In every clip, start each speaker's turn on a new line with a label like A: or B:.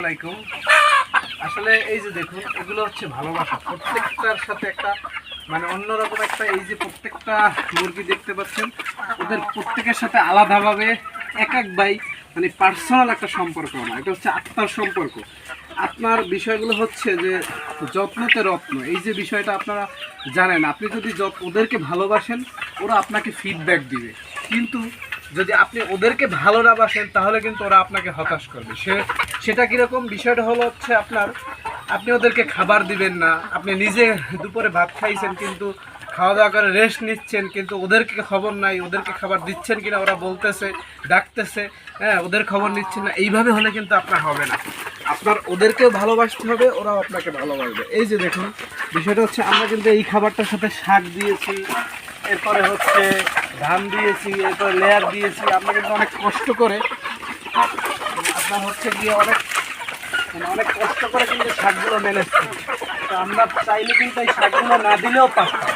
A: আলাইকুম। আসলে এই যে দেখুন, এগুলো হচ্ছে ভালোবাসা। প্রত্যেকটার সাথে একটা মানে অন্যরকম একটা, এই যে প্রত্যেকটা মুরগি দেখতে পাচ্ছেন, ওদের প্রত্যেকের সাথে আলাদাভাবে এক এক বাই মানে পার্সোনাল একটা সম্পর্ক না এটা হচ্ছে আত্মার সম্পর্ক। আপনার বিষয়গুলো হচ্ছে যে যত্নতে রত্ন। এই যে বিষয়টা আপনারা জানেন, আপনি যদি ওদেরকে ভালোবাসেন, ওরা আপনাকে ফিডব্যাক দিবে। কিন্তু যদি আপনি ওদেরকে ভালো না বাসেন, তাহলে কিন্তু ওরা আপনাকে হতাশ করবে। সে সেটা কীরকম? বিষয়টা হলো হচ্ছে আপনার, আপনি ওদেরকে খাবার দিবেন না। আপনি নিজে দুপুরে ভাত খাইছেন কিন্তু খাওয়া দাওয়া করে রেস্ট নিচ্ছেন কিন্তু ওদেরকে খবর নাই, ওদেরকে খাবার দিচ্ছেন কিনা ওরা বলতেছে, ডাকতেছে হ্যাঁ ওদের খবর নিচ্ছেন না। এইভাবে হলে কিন্তু আপনার হবে না। আপনার ওদেরকেও ভালোবাসতে হবে, ওরাও আপনাকে ভালোবাসবে। এই যে দেখুন, বিষয়টা হচ্ছে আমরা কিন্তু এই খাবারটার সাথে শাক দিয়েছি, এরপরে হচ্ছে ধান দিয়েছি, এরপরে লেয়ার দিয়েছি। আমরা কিন্তু অনেক কষ্ট করে আপনার হচ্ছে গিয়ে অনেক মানে অনেক কষ্ট করে কিন্তু শাকগুলো করি তো আমরা চাইলে কিন্তু এই শাকগুলো না দিলেও পারতাম।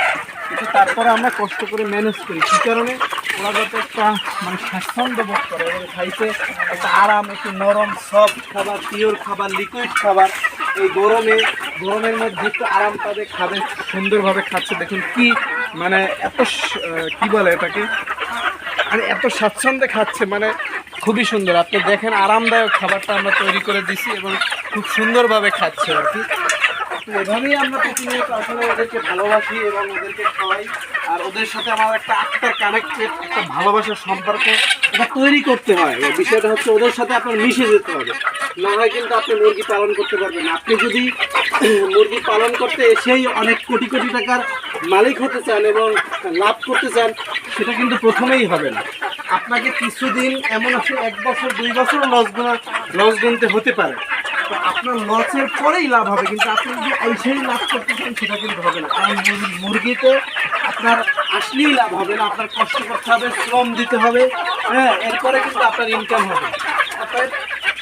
A: কিন্তু তারপরে আমরা কষ্ট করে ম্যানেজ করি। কী কারণে? ওরা যাতে একটা মানে স্বাচ্ছন্দ্য বোধ করে। এবং খাইতে একটা আরাম, একটু নরম সফট খাবার পিওর খাবার লিকুইড খাবার, এই গরমে, গরমের মধ্যে একটু আরাম পাবে, খাবে, সুন্দরভাবে খাচ্ছে। দেখুন কি মানে এত কি বলে এটাকে? মানে এত স্বাচ্ছন্দ্যে খাচ্ছে মানে খুবই সুন্দর। আপনি দেখেন, আরামদায়ক খাবারটা আমরা তৈরি করে দিছি এবং খুব সুন্দরভাবে খাচ্ছে আর কি। এভাবেই আমরা প্রতিনিয়ত আসলে ওদেরকে ভালোবাসি এবং ওদেরকে খাওয়াই। আর ওদের সাথে আমার একটা আত্মার কানেক্টেড একটা ভালোবাসার সম্পর্ক এটা তৈরি করতে হয়। বিষয়টা হচ্ছে ওদের সাথে আপনার মিশে যেতে হবে। না হয় কিন্তু আপনি মুরগি পালন করতে পারবেন। আপনি যদি মুরগি পালন করতে এসেই অনেক কোটি কোটি টাকার মালিক হতে চান এবং লাভ করতে চান, সেটা কিন্তু প্রথমেই হবে না। আপনাকে কিছুদিন, এমন আছে এক বছর, দুই বছর লস গুণা লস গুনতে হতে পারে। আপনার লসের পরেই লাভ হবে, কিন্তু আপনি যদি এইসেই লাভ করতে চান সেটা কিন্তু হবে না। কারণ মুরগি- মুরগিতে আপনার আসলেই লাভ হবে না, আপনার কষ্ট করতে হবে, শ্রম দিতে হবে হ্যাঁ এরপরে কিন্তু আপনার ইনকাম হবে। অর্থাৎ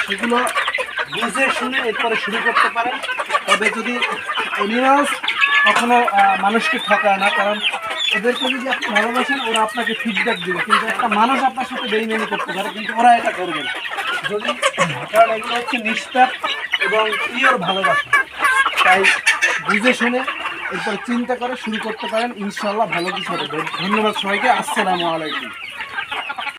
A: সেগুলো বুঝে শুনে এরপরে শুরু করতে পারেন। তবে যদি অ্যানিমালস কখনো মানুষকে ঠকায় না, কারণ ওদেরকে যদি আপনি ভালোবাসেন, ওরা আপনাকে ফিডব্যাক দেবে। কিন্তু একটা মানুষ আপনার সাথে বেইমানি করতে পারে, কিন্তু ওরা এটা করবে না। যদি কারণ এগুলো হচ্ছে নিষ্পাপ এবং প্রিয়র ভালোবাসা, তাই বুঝে শুনে এরপরে চিন্তা করে শুরু করতে পারেন। ইনশাল্লাহ ভালো কিছু হবে। ধন্যবাদ সবাইকে। আসসালামু আলাইকুম।